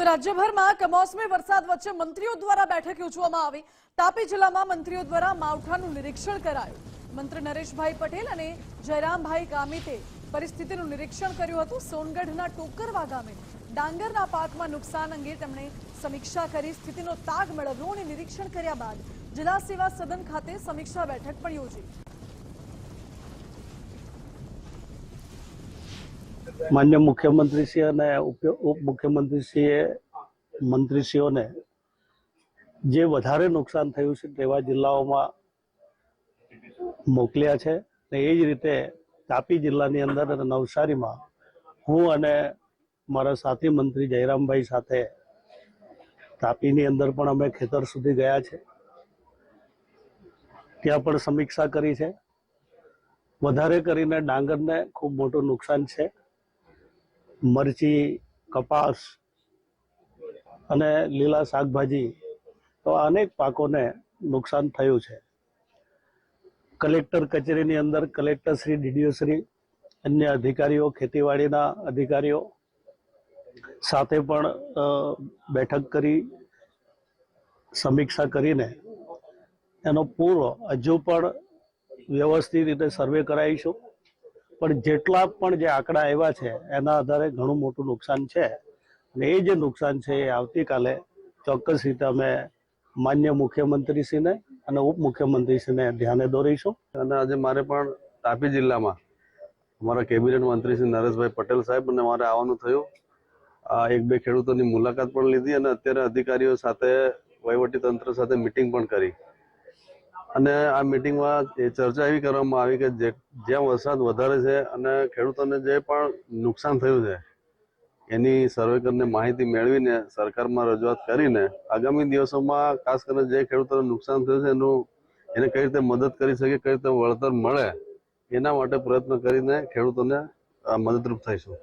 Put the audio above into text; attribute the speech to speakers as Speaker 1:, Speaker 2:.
Speaker 1: તો રાજ્યભરમાં કમોસમી વરસાદ વચ્ચે મંત્રીઓ દ્વારા બેઠક યોજવામાં આવી. તાપી જિલ્લામાં મંત્રીઓ દ્વારા માવઠાનું નિરીક્ષણ કરાયું. મંત્રી નરેશભાઈ પટેલ અને જયરામભાઈ ગામિતે પરિસ્થિતિનું નિરીક્ષણ કર્યું હતું. સોનગઢના ટોકરવા ગામે ડાંગરના પાકમાં નુકસાન અંગે તેમણે સમીક્ષા કરી, સ્થિતિનો તાગ મેળવ્યો અને નિરીક્ષણ કર્યા બાદ જિલ્લા સેવા સદન ખાતે સમીક્ષા બેઠક પણ યોજી.
Speaker 2: માન્ય મુખ્યમંત્રીશ્રી અને ઉપયો- ઉપમુખ્યમંત્રીશ્રીએ મંત્રીશ્રીઓને જે વધારે નુકસાન થયું છે તેવા જિલ્લાઓમાં મોકલ્યા છે. ને એ જ રીતે તાપી જિલ્લાની અંદર અને નવસારીમાં હું અને મારા સાથી મંત્રી જયરામભાઈ સાથે તાપીની અંદર પણ અમે ખેતર સુધી ગયા છે. ત્યાં પણ સમીક્ષા કરી છે. વધારે કરીને ડાંગરને ખૂબ મોટું નુકસાન છે. મરચી, કપાસ અને લીલા શાકભાજી તો અનેક પાકોને નુકસાન થયું છે. કલેક્ટર કચેરીની અંદર કલેક્ટર શ્રી, ડીડીઓ શ્રી, અન્ય અધિકારીઓ, ખેતીવાડીના અધિકારીઓ સાથે પણ બેઠક કરી, સમીક્ષા કરીને એનો પૂરો હજુ પણ વ્યવસ્થિત રીતે સર્વે કરાવીશું. પણ જેટલા પણ જે આંકડા આવ્યા છે, એના આધારે ઘણું મોટું નુકસાન છે. અને એ જે નુકસાન છે એ આવતીકાલે ચોક્કસ રીતે અમે માન્ય મુખ્યમંત્રીશ્રીને અને ઉપમુખ્યમંત્રીશ્રીને ધ્યાને દોરીશું.
Speaker 3: અને આજે મારે પણ તાપી જિલ્લામાં અમારા કેબિનેટ મંત્રી શ્રી નરેશભાઈ પટેલ સાહેબ અને મારે આવવાનું થયું. આ એક બે ખેડૂતોની મુલાકાત પણ લીધી અને અત્યારે અધિકારીઓ સાથે વહીવટી તંત્ર સાથે મિટિંગ પણ કરી. અને આ મિટિંગમાં એ ચર્ચા એવી કરવામાં આવી કે જે, જ્યાં વરસાદ વધારે છે અને ખેડૂતોને જે પણ નુકસાન થયું છે, એની સર્વે કરીને માહિતી મેળવીને સરકારમાં રજૂઆત કરીને આગામી દિવસોમાં ખાસ કરીને જે ખેડૂતોને નુકસાન થયું છે એનું, એને કઈ રીતે મદદ કરી શકે, કઈ રીતે વળતર મળે, એના માટે પ્રયત્ન કરીને ખેડૂતોને મદદરૂપ થઈશું.